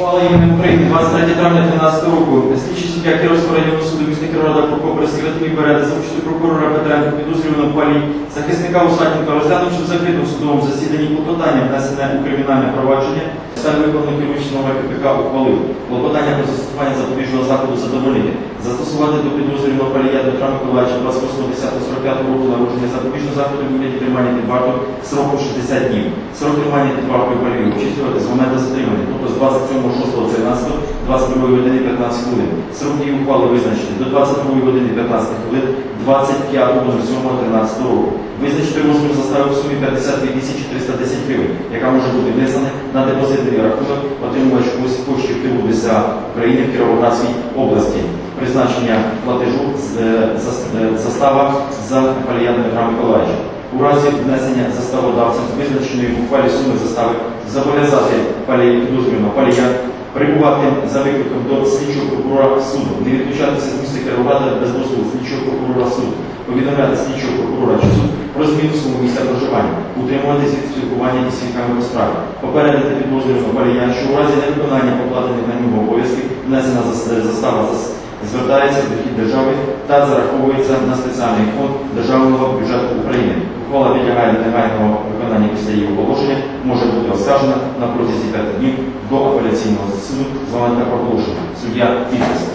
Ухвала імені України 23 травня 2013 року. Слідчий суддя Кіровського районного суду міста Кіровограда Прокопер Сіратимій Береда за участю прокурора Петренко підозрюваного палі захисника Усатника розглянувши в закритому судовому засіданні клопотання внесене у кримінальне провадження, стан виконаний керуючий номер КПК ухвалив. Клопотання про застосування запобіжного заходу задовольнити. Застосувати до підозрюваного палія Петра Миколаївича 28.10.45 року народження запобіжного заходу в вигляді тримання під вартою сроком 60 днів. Срок тримання під вартою палію обчислювати з моменту затримання, 27.06.13 22 години 15 хвилин. Срок ухвали визначити до 22 години 15 хвилин 25.07.13 року. Визначити розмір застави в сумі 52 тисячі 310 гривень, яка може бути внесена на депозитний рахунок отримувач коштів тилу ДСА України в Кіровоградській області. Призначення платежу е, е, застава за Палія Дмитра Миколаївича. У разі внесення заставодавцем визначеної в ухвалі суми застави зобов'язати підозрюваного палія прибувати за викликом до слідчого прокурора суду, не відключатися з місця Кіровограда без дозволу слідчого прокурора суду, повідомляти слідчого прокурора чи суд про зміну свого місця проживання, утримуватися від спілкування із свідками по справі, попередити підозрюваного палія, що у разі невиконання покладених на нього обов'язків внесена зас- застава зас- звертається в дохід держави та зараховується на спеціальний фонд Державного бюджету України. Ухвала підлягає негайного виконання після її оголошення, може бути оскаржена на протязі 5 днів до апеляційного суду з моменту проголошення. Суддя підпис.